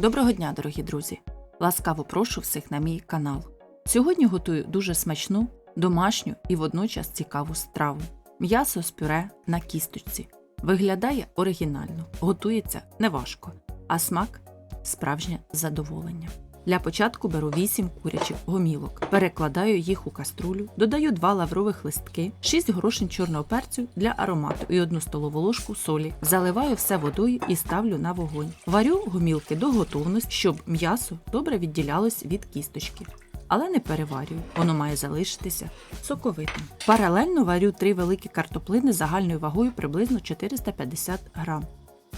Доброго дня, дорогі друзі! Ласкаво прошу всіх на мій канал. Сьогодні готую дуже смачну, домашню і водночас цікаву страву. М'ясо з пюре на кісточці. Виглядає оригінально, готується неважко, а смак справжнє задоволення. Для початку беру 8 курячих гомілок, перекладаю їх у каструлю, додаю 2 лаврових листки, 6 горошин чорного перцю для аромату і 1 столову ложку солі. Заливаю все водою і ставлю на вогонь. Варю гомілки до готовності, щоб м'ясо добре відділялось від кісточки. Але не переварюю, воно має залишитися соковитим. Паралельно варю 3 великі картоплини загальною вагою приблизно 450 грам.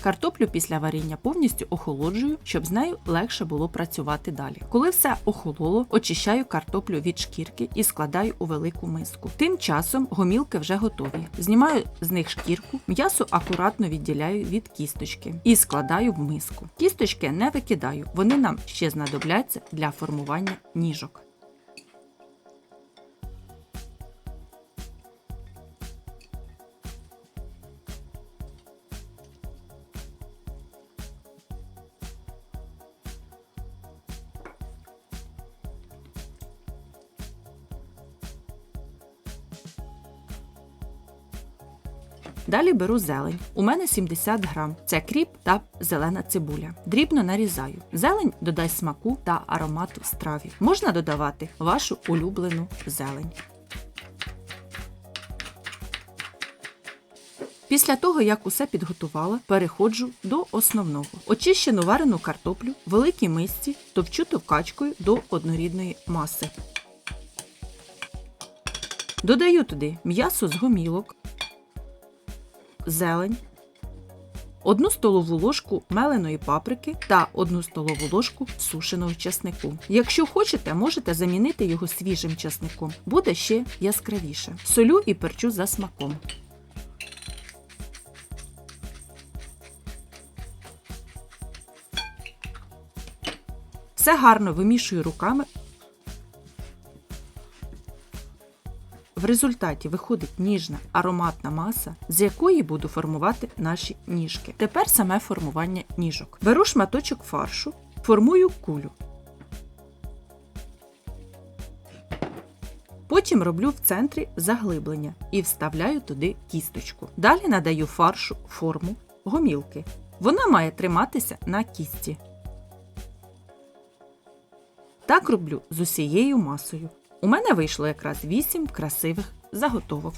Картоплю після варіння повністю охолоджую, щоб з нею легше було працювати далі. Коли все охололо, очищаю картоплю від шкірки і складаю у велику миску. Тим часом гомілки вже готові. Знімаю з них шкірку, м'ясо акуратно відділяю від кісточки і складаю в миску. Кісточки не викидаю, вони нам ще знадобляться для формування ніжок. Далі беру зелень. У мене 70 грам. Це кріп та зелена цибуля. Дрібно нарізаю. Зелень додасть смаку та аромату страві. Можна додавати вашу улюблену зелень. Після того, як усе підготувала, переходжу до основного. Очищену варену картоплю в великій мисці товчу товкачкою до однорідної маси. Додаю туди м'ясо з гомілок, зелень, одну столову ложку меленої паприки та одну столову ложку сушеного часнику. Якщо хочете, можете замінити його свіжим часником, буде ще яскравіше. Солю і перчу за смаком. Все гарно вимішую руками. В результаті виходить ніжна ароматна маса, з якої буду формувати наші ніжки. Тепер саме формування ніжок. Беру шматочок фаршу, формую кулю. Потім роблю в центрі заглиблення і вставляю туди кісточку. Далі надаю фаршу форму гомілки. Вона має триматися на кісті. Так роблю з усією масою. У мене вийшло якраз 8 красивих заготовок.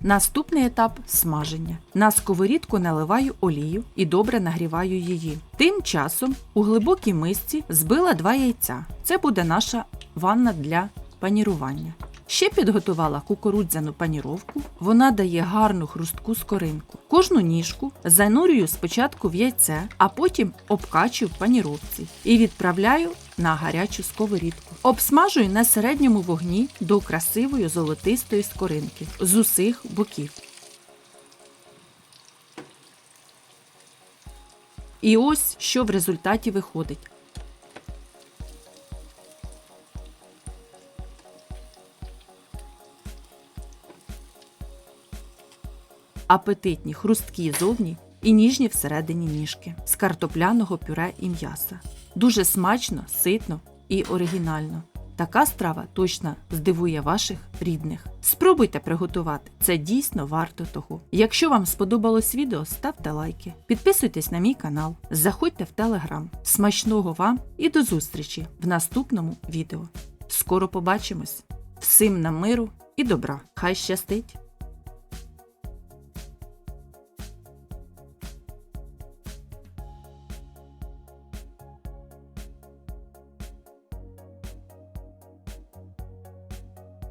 Наступний етап смаження. На сковорідку наливаю олію і добре нагріваю її. Тим часом у глибокій мисці збила два яйця. Це буде наша ванна для панірування. Ще підготувала кукурудзяну паніровку. Вона дає гарну хрустку скоринку. Кожну ніжку занурюю спочатку в яйце, а потім обкачую в паніровці і відправляю на гарячу сковорідку. Обсмажую на середньому вогні до красивої золотистої скоринки з усіх боків. І ось що в результаті виходить. апетитні, хрусткі зовні і ніжні всередині ніжки з картопляного пюре і м'яса. Дуже смачно, ситно і оригінально. Така страва точно здивує ваших рідних. Спробуйте приготувати, це дійсно варто того. Якщо вам сподобалось відео, ставте лайки, підписуйтесь на мій канал, заходьте в телеграм. Смачного вам і до зустрічі в наступному відео. Скоро побачимось! Всім нам миру і добра! Хай щастить!